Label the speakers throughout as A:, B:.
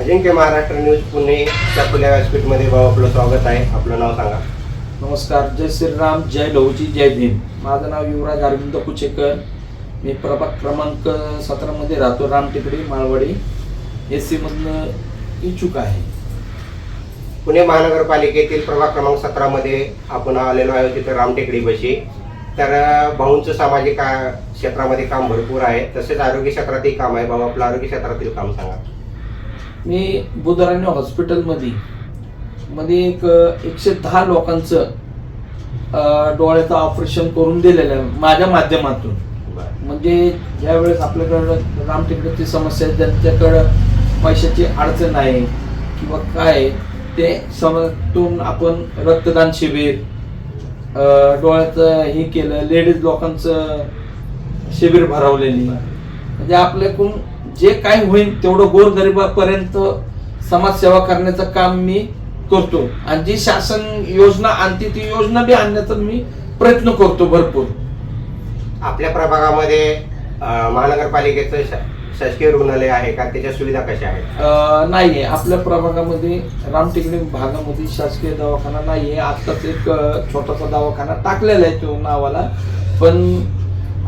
A: अजिंक्य Maharashtra news Pune च्या खुल्या व्यासपीठमध्ये भाऊ आपलं स्वागत आहे. आपलं नाव सांगा.
B: नमस्कार जय श्रीराम जय लहुजी जय भीम. माझं नाव युवराज अरविंद कुचेकर. मी प्रभाग क्रमांक सतरामध्ये राहतो रामटेकडी माळवाडी एस सीमधनं इच्छुक आहे.
A: पुणे महानगरपालिकेतील प्रभाग क्रमांक सतरामध्ये आपण आलेलो आहे तिथं रामटेकडी बशी. तर भाऊंचं सामाजिक का- क्षेत्रामध्ये काम भरपूर आहे. तसेच आरोग्य क्षेत्रातही काम आहे. भाऊ आपलं आरोग्य क्षेत्रातील काम सांगा.
B: मी बुधराणी हॉस्पिटलमध्ये मध्ये एक एकशे दहा लोकांचं डोळ्याचं ऑपरेशन करून दिलेलं आहे माझ्या माध्यमातून. म्हणजे ज्यावेळेस आपल्याकडं रामटेकडची समस्या आहे ज्यांच्याकडं पैशाची अडचण आहे किंवा काय ते समजून आपण रक्तदान शिबिर डोळ्याचं हे केलं लेडीज लोकांचं शिबिर भरवलेली. म्हणजे आपल्याकडून जे काय होईल तेवढं गोरगरिबापर्यंत समाजसेवा करण्याचं काम मी करतो. आणि जी शासन योजना आणते ती योजना बी आणण्याचा मी प्रयत्न करतो भरपूर.
A: आपल्या प्रभागामध्ये महानगरपालिकेचं शासकीय रुग्णालय आहे का? त्याच्या सुविधा कशा आहेत?
B: नाहीये. आपल्या प्रभागामध्ये रामटेकडी भागामध्ये शासकीय दवाखाना नाहीये. आत्ताच एक छोटासा दवाखाना टाकलेला आहे तो नावाला. पण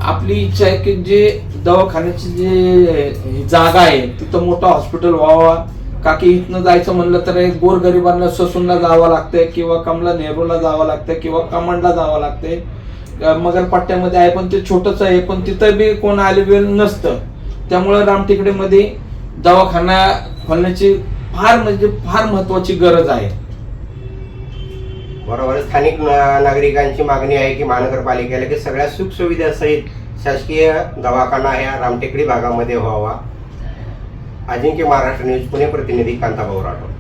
B: आपली इच्छा आहे की जे दवाखान्याची जी जागा आहे तिथं मोठं हॉस्पिटल व्हावा. का की इथनं जायचं म्हणलं तर एक गोरगरिबांना ससूनला जावं लागतंय किंवा कमला नेहरूला जावं लागतंय किंवा कमांडला जावं लागतंय. मगर पट्ट्यामध्ये आहे पण ते छोटंच आहे पण तिथं बी कोण अवेलेबल नसतं. त्यामुळं रामटेकडीमध्ये दवाखाना खोलण्याची फार म्हणजे फार महत्वाची गरज आहे.
A: बरोबर. स्थानिक नागरिकांची मागणी आहे की महानगरपालिकेला की सगळ्या सुखसुविधा सहित शासकीय दवाखाना ह्या रामटेकडी भागामध्ये व्हावा. अजिंक्य महाराष्ट्र न्यूज पुणे प्रतिनिधी कांताभाऊ राठोड